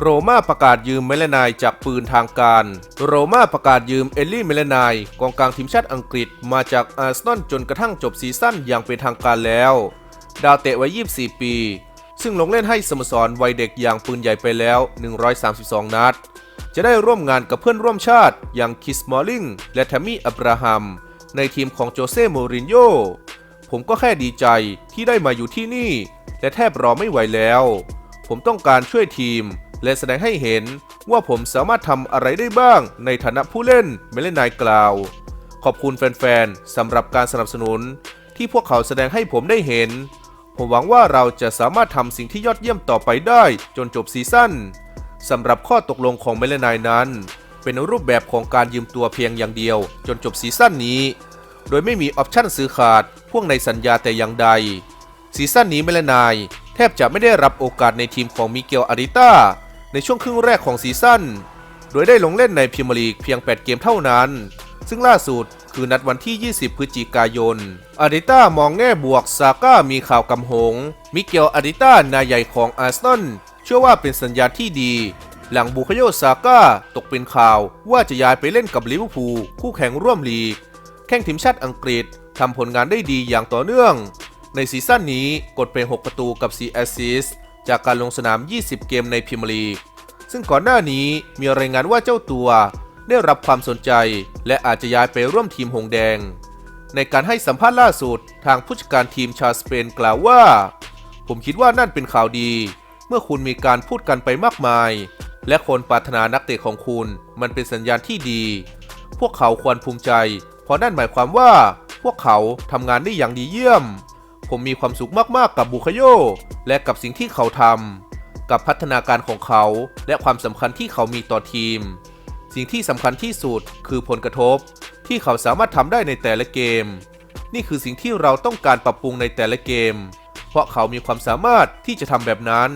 โรม่าประกาศยืมเมลนายจากปืนทางการ โรม่าประกาศยืมเอลลี่เมลนายกองกลางทีมชาติอังกฤษมาจากอาร์เซนอลจนกระทั่งจบซีซั่นอย่างเป็นทางการแล้ว ดาวเตะวัย 24 ปี ซึ่งลงเล่นให้สโมสรวัยเด็กอย่างปืนใหญ่ไปแล้ว 132 นัด จะได้ร่วมงานกับเพื่อนร่วมชาติอย่างคิสมอลลิงและแทมมี่อับราฮัม ในทีมของโจเซ่โมรินโญ่ผมก็แค่ดีใจที่ได้มาอยู่ที่นี่ และแทบรอไม่ไหวแล้ว ผมต้องการช่วยทีม และแสดงให้เห็นว่าผมสามารถทำอะไรได้บ้างในฐานะผู้เล่นเมเลนายกล่าว ขอบคุณแฟนๆสำหรับการสนับสนุน ที่พวกเขาแสดงให้ผมได้เห็น ผมหวังว่าเราจะสามารถทำสิ่งที่ยอดเยี่ยมต่อไปได้จนจบซีซั่นสำหรับข้อตกลงของเมเลนายนั้น เป็นรูปแบบของการยืมตัวเพียงอย่างเดียว จนจบซีซั่นนี้ โดยไม่มีออปชั่นซื้อขาดพ่วงในสัญญาแต่อย่างใดซีซั่นนี้เมเลนายแทบจะไม่ได้รับโอกาสในทีมของมิเกลอาริต้า ในช่วงครึ่งแรกของซีซั่น โดยได้ลงเล่นในพรีเมียร์ลีกเพียง 8 เกมเท่านั้น ซึ่งล่าสุดคือนัดวันที่ 20 พฤศจิกายน อาริต้ามองแง่บวก ซาก้ามีข่าวกำหง มิเกลอาริต้านายใหญ่ของอาร์เซนอลเชื่อว่าเป็นสัญญาณที่ดี หลังบุคโยซาก้าตกเป็นข่าวว่าจะย้ายไปเล่นกับลิเวอร์พูลคู่แข่งร่วมลีก แข่งทีมชาติอังกฤษทำผลงานได้ดีอย่างต่อเนื่อง ในซีซั่นนี้กดเป็น6ประตูกับ 4 แอสซิสต์ จากการลงสนาม 20 เกมในพรีเมียร์ลีก ซึ่งก่อนหน้านี้มีรายงานว่าเจ้าตัวได้รับความสนใจ และอาจจะย้ายไปร่วมทีมหงแดง ในการให้สัมภาษณ์ล่าสุดทางผู้จัดการทีมชาสเปนกล่าวว่า ผมคิดว่านั่นเป็นข่าวดี เมื่อคุณมีการพูดกันไปมากมาย และคนปรารถนานักเตะของคุณมันเป็นสัญญาณที่ดี พวกเขาควรภูมิใจ เพราะนั่นหมายความว่า พวกเขาทำงานได้อย่างดีเยี่ยม ผมมีความสุขมากๆกับบุคโย และกับสิ่งที่เขาทำกับพัฒนาการของเขาและความสำคัญที่เขามีต่อทีม สิ่งที่สำคัญที่สุดคือผลกระทบ ที่เขาสามารถทำได้ในแต่ละเกม นี่คือสิ่งที่เราต้องการปรับปรุงในแต่ละเกม เพราะเขามีความสามารถที่จะทำแบบนั้น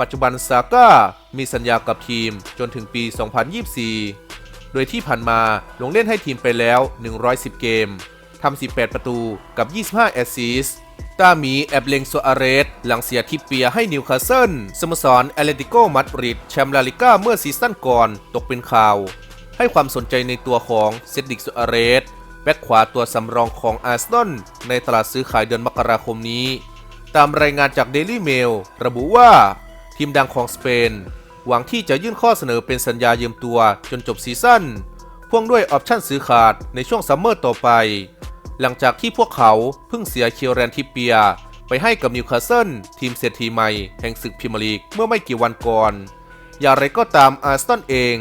ปัจจุบันซาก้ามีสัญญากับทีมจนถึงปี 2024 โดยที่ผ่านมาลงเล่นให้ทีมไปแล้ว 110 เกมทำ18 ประตูกับ 25 แอสซิสต์ ตามีแอบเลงโซอาเรสหลังเสียทิปเปียให้นิวคาสเซิลสโมสรแอตเลติโกมาดริดแชมป์ลาลิก้าเมื่อซีซั่นก่อนตกเป็นข่าว ให้ความสนใจในตัวของเซดิกโซอาเรสแบ็คขวาตัวสำรองของอาร์เซนอลในตลาดซื้อขายเดือนมกราคมนี้ ตามรายงานจาก Daily Mail ระบุว่า ทีมดังของสเปน หวังที่จะยื่นข้อเสนอเป็นสัญญายืมตัวจนจบซีซั่นพ่วงด้วยออปชั่นซื้อขาดในช่วงซัมเมอร์ต่อไป หลังจากที่พวกเขาเพิ่งเสียเคียวแรนทิปเปีย ไปให้กับนิวคาสเซิลทีมเศรษฐีใหม่แห่งศึกพรีเมียร์ลีกเมื่อไม่กี่วันก่อน อย่างไรก็ตามอาร์เซนเอง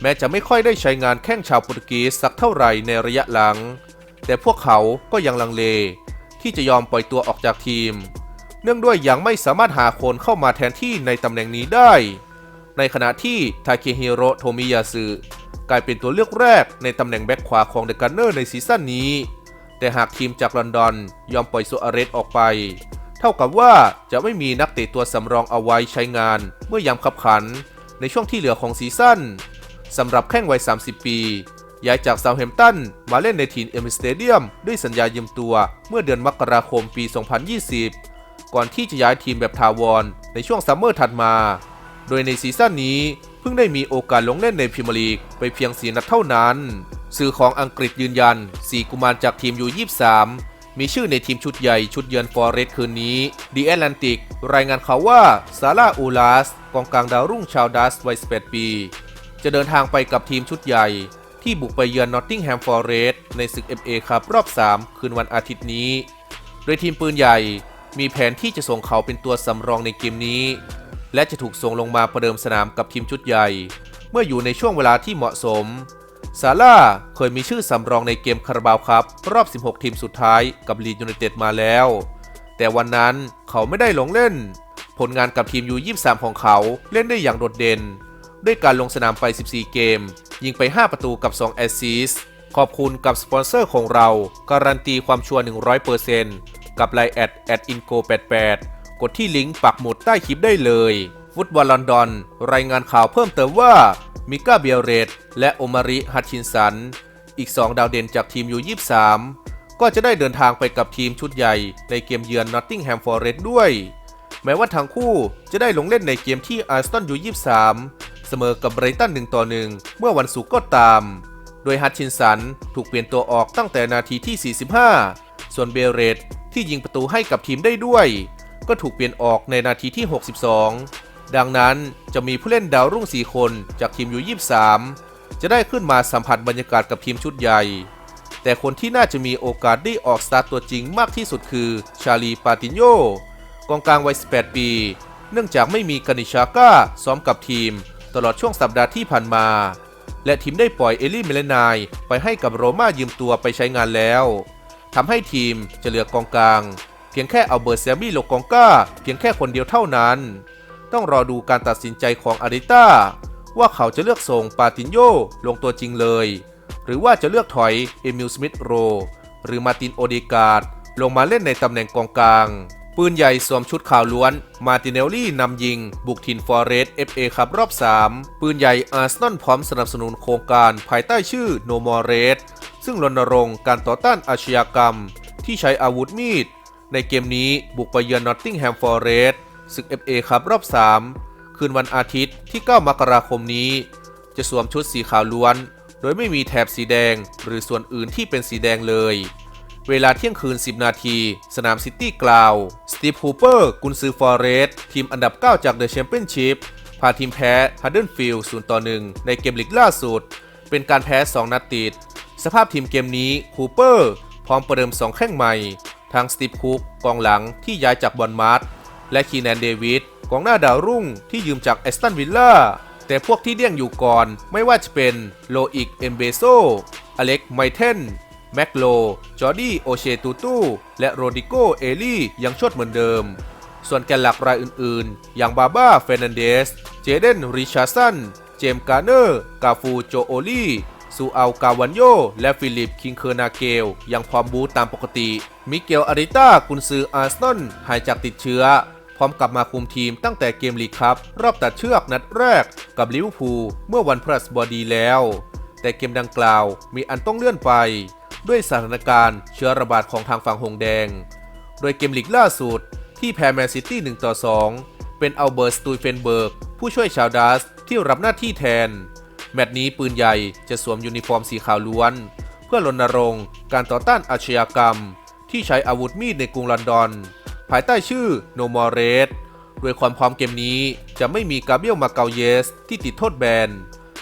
แม้จะไม่ค่อยได้ใช้งานแข้งชาวโปรตุเกสสักเท่าไหร่ในระยะหลัง แต่พวกเขาก็ยังลังเล ที่จะยอมปล่อยตัวออกจากทีม เนื่องด้วยยังไม่สามารถหาคนเข้ามาแทนที่ในตำแหน่งนี้ได้ ในขณะที่ทาเคฮิโรโทมิยาสึกลายเป็นตัวเลือกแรกในตำแหน่งแบ็คขวาของเดกันเนอร์ในซีซั่นนี้ แต่หากทีมจากลอนดอนยอมปล่อยโซอาเรสออกไป เท่ากับว่าจะไม่มีนักเตะตัวสำรองเอาไว้ใช้งานเมื่อยามขับขันในช่วงที่เหลือของซีซั่นสำหรับแข้งวัย 30 ปี ย้ายจากเซาท์แฮมป์ตันมาเล่นในทีมเอมิสเตเดียมด้วยสัญญายืมตัวเมื่อเดือนมกราคมปี 2020 ก่อนที่จะย้ายทีมแบบทาวรในช่วงซัมเมอร์ถัดมา โดยในซีซั่นนี้เพิ่งได้มีโอกาสลงเล่นในพรีเมียร์ลีกไปเพียงสีนัดเท่านั้น สื่อของอังกฤษยืนยัน 4 กุมารจากทีมยู23 มีชื่อในทีมชุดใหญ่ชุดเยือนฟอร์เรสคืนนี้ดีแอตแลนติกรายงานข่าวว่าซาร่าอูลาสกองกลางดาวรุ่งชาวดัสวัย 18 ปี จะเดินทางไปกับทีมชุดใหญ่ ที่บุกไปเยือนนอตติงแฮมฟอร์เรสในศึก FA ครับรอบ 3 คืนวันอาทิตย์นี้ โดยทีมปืนใหญ่มีแผนที่จะส่งเขาเป็นตัวสำรองในเกมนี้ และจะถูกส่งลงมาประเดิมสนามกับทีมชุดใหญ่ เมื่ออยู่ในช่วงเวลาที่เหมาะสม ซาร่าเคยมีชื่อสำรองในเกมคาราบาวครับรอบ 16 ทีมสุดท้ายกับลีดยูไนเต็ดมาแล้ว แต่วันนั้นเขาไม่ได้ลงเล่น ผลงานกับทีมยู23 ของเขาเล่นได้อย่างโดดเด่น ด้วยการลงสนามไป 14 เกม ยิงไป 5 ประตูกับ 2 แอสซิสขอบคุณกับสปอนเซอร์ของเรา การันตีความชัวร์ 100%กับไลน์แอดแอดอินโก88กดที่ลิงก์ปักหมุดใต้คลิปได้เลย ฟุตบอลลอนดอน รายงานข่าวเพิ่มเติมว่า มิก้าเบียเรตและโอมาริฮัตชินสัน อีก 2 ดาวเด่นจากทีมยู23 ก็จะได้เดินทางไปกับทีมชุดใหญ่ ในเกมเยือนนอตติงแฮมฟอร์เรสด้วย แม้ว่าทั้งคู่จะได้ลงเล่นในเกมที่อาร์สตันยู23 เสมอกับไบรตัน1ต่อ1เมื่อวันศุกร์ก็ตาม โดยฮัตชินสันถูกเปลี่ยนตัวออกตั้งแต่นาทีที่ 45 ส่วนเบเรตที่ยิงประตูให้กับทีมได้ด้วย ก็ถูกเปลี่ยนออกในนาทีที่ 62 ดังนั้นจะมีผู้เล่นดาวรุ่ง 4 คนจากทีมยู23 จะได้ขึ้นมาสัมผัสบรรยากาศกับทีมชุดใหญ่ แต่คนที่น่าจะมีโอกาสได้ออกสตาร์ตตัวจริงมากที่สุดคือชาลีปาตินโยกองกลางวัย 18 ปี เนื่องจากไม่มีกานิชาก้าซ้อมกับทีม ตลอดช่วงสัปดาห์ที่ผ่านมา และทีมได้ปล่อยเอลี่เมเลนายไปให้กับโรม่ายืมตัวไปใช้งานแล้วทำให้ทีมจะเหลือกองกลาง เพียงแค่เอาเบอร์เซมี่ลงกองก้า เพียงแค่คนเดียวเท่านั้น ต้องรอดูการตัดสินใจของอาริต้าว่าเขาจะเลือกส่งปาตินโยลงตัวจริงเลย หรือว่าจะเลือกถอยเอมิลสมิธโรหรือมาตินโอเดการ์ดลงมาเล่นในตำแหน่งกองกลาง ปืนใหญ่สวมชุดขาวล้วน มาติเนลลี่นำยิง บุกทินฟอร์เรสต์ FA ครับรอบ 3 ปืนใหญ่อาร์เซนอลพร้อมสนับสนุนโครงการภายใต้ชื่อ No More Red ซึ่งรณรงค์การต่อต้านอาชญากรรม ที่ใช้อาวุธมีด ในเกมนี้บุกไปเยือนนอตติงแฮมฟอร์เรส ศึก FA ครับรอบ 3 คืนวันอาทิตย์ที่ 9 มกราคมนี้ จะสวมชุดสีขาวล้วน โดยไม่มีแถบสีแดง หรือส่วนอื่นที่เป็นสีแดงเลย เวลาเที่ยงคืน 10 นาที สนามซิตี้กราว สตีฟฮูเปอร์กุนซือฟอร์เรสทีมอันดับ 9 จากเดอะแชมเปี้ยนชิพพาทีมแพ้ฮัดเดิลฟิลด์0ต่อ1ในเกมลีกล่าสุด เป็นการแพ้ 2 นัดติด สภาพทีมเกมนี้ฮูเปอร์พร้อมประเดิม 2 แข้งใหม่ ทางสตีฟคุกกองหลังที่ย้ายจากบอลมาร์ท และคีแนนเดวิดกองหน้าดาวรุ่งที่ยืมจากแอสตันวิลล่าแต่พวกที่เดี่ยงอยู่ก่อนไม่ว่าจะเป็นโลอิกเอมเบโซ อเล็กไมเทน แม็กโล จอร์ดี้โอเชตูตูและโรดิโกเอลี่ยังชดเหมือนเดิม ส่วนแกนหลักรายอื่นๆ อย่างบาบ้าเฟรนันเดส เจเดนริชาร์สัน เจมส์การ์เนอร์ กาฟูโจโอลี่ซูอัลกาวันโย และฟิลิป คิงเคอร์นาเกล ยังพร้อมบูตตามปกติ มิเกลอาริต้ากุนซืออาร์เซนอลหายจากติดเชื้อ พร้อมกลับมาคุมทีมตั้งแต่เกมลีกครับ รอบตัดเชือกนัดแรกกับลิเวอร์พูลเมื่อวันพฤหัสบดีแล้ว แต่เกมดังกล่าวมีอันต้องเลื่อนไป ด้วยสถานการณ์เชื้อระบาดของทางฝั่งหงแดง โดยเกมลีกล่าสุด ที่แพ้แมนซิตี้1ต่อ2 เป็นอัลเบิร์ตสตูเฟนเบิร์ก ผู้ช่วยชาวดัสที่รับหน้าที่แทน แมตช์นี้ปืนใหญ่จะสวมยูนิฟอร์มสีขาวล้วน เพื่อรณรงค์การต่อต้านอาชญากรรม ที่ใช้อาวุธมีดในกรุงลอนดอนายใต้ชื่อ No More Red โดยความพร้อมเกมนี้จะไม่มีกาเบียลมาเกาเยส ที่ติดโทษแบน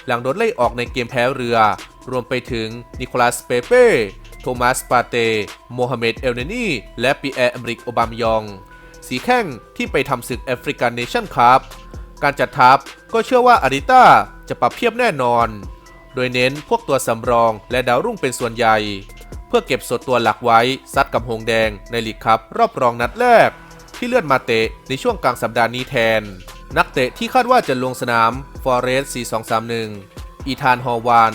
หลังโดนไล่ออกในเกมแพ้เรือ รวมไปถึงนิโคลัสเปเป้ โทมัสปาเต โมฮัมเหม็ดเอลเนนีและปีแอร์อเมริกโอบามยอง สีแข้งที่ไปทำศึกแอฟริกันเนชั่นคัพการจัดทัพก็เชื่อว่าอาริต้าจะปรับเพียบแน่นอน โดยเน้นพวกตัวสำรองและดาวรุ่งเป็นส่วนใหญ่ พื่อเก็บสดตัวหลักไว้ซัดกับหงแดงในลีกคัพรอบรองนัดแรก ที่เลื่อนมาเตะในช่วงกลางสัปดาห์นี้แทน นักเตะที่คาดว่าจะลงสนามฟอร์เรส4231 อีธานฮอวาน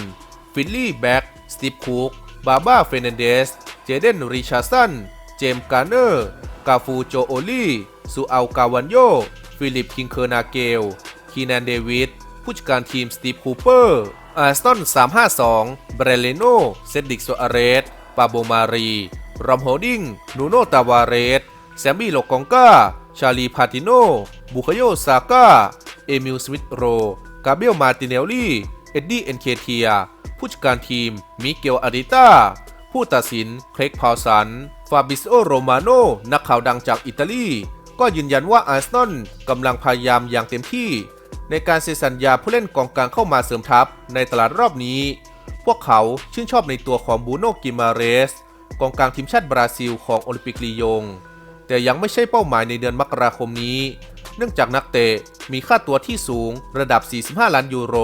ฟิลลี่แบ็กสตีฟคุกบาบ้าเฟรนันเดส เจเดนริชาร์สัน เจมส์การ์เนอร์ กาฟูโจโอลี่ซูอัลกาวันโย ฟิลิปคิงเคอร์นาเกล คีแนนเดวิด ผู้จัดการทีมสตีฟคูเปอร์อาร์สตัน352 เบรเลโน เซดดิกโซอาเรส ปาโบมารีรอมโฮดิงนูโนตาวาเรส แซมมี่โลกองกา ชาลีพาติโน บุคโยซาก้า เอมิลสมิธโร กาเบลมาติเนลลี่ เอ็ดดี้เอ็นเคเทีย ผู้จัดการทีม มิเกลอาริต้า ผู้ตัดสิน เคลกพาวสัน ฟาบิโอโรมาโน นักข่าวดังจากอิตาลี ก็ยืนยันว่าอาร์เซนอลกำลังพยายามอย่างเต็มที่ ในการเซ็นสัญญาผู้เล่นกองกลางเข้ามาเสริมทัพในตลาดรอบนี้ พวกเขาชื่นชอบในตัวของบูโนกิมาเรส กองกลางทีมชาติบราซิลของโอลิมปิกลียง แต่ยังไม่ใช่เป้าหมายในเดือนมกราคมนี้ เนื่องจากนักเตะมีค่าตัวที่สูงระดับ 45 ล้านยูโร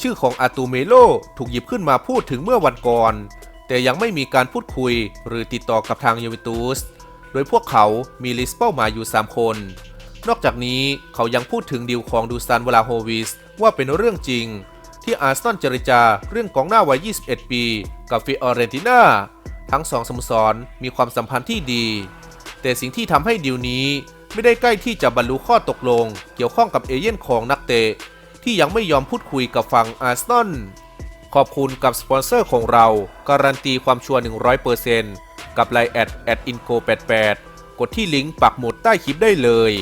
ชื่อของอาตูเมโลถูกหยิบขึ้นมาพูดถึงเมื่อวันก่อน แต่ยังไม่มีการพูดคุยหรือติดต่อกับทางยูเวนตุส โดยพวกเขามีลิสต์เป้าหมายอยู่ 3 คน นอกจากนี้เขายังพูดถึงดีลของดูซานวลาโฮวิสว่าเป็นเรื่องจริง ที่อาร์เซนอลเจรจาเรื่องกองหน้าวัย 21 ปี กับฟิออเรนติน่าทั้งสองสโมสรมีความสัมพันธ์ที่ดี แต่สิ่งที่ทำให้ดีลนี้ไม่ได้ใกล้ที่จะบรรลุข้อตกลง เกี่ยวข้องกับเอเย่นของนักเตะ ที่ยังไม่ยอมพูดคุยกับฝั่งอาร์เซนอลขอบคุณกับสปอนเซอร์ของเรา การันตีความชัวร์100%กับไลน์แอดแอดอินโก88กดที่ลิงก์ปักหมุดใต้คลิปได้เลย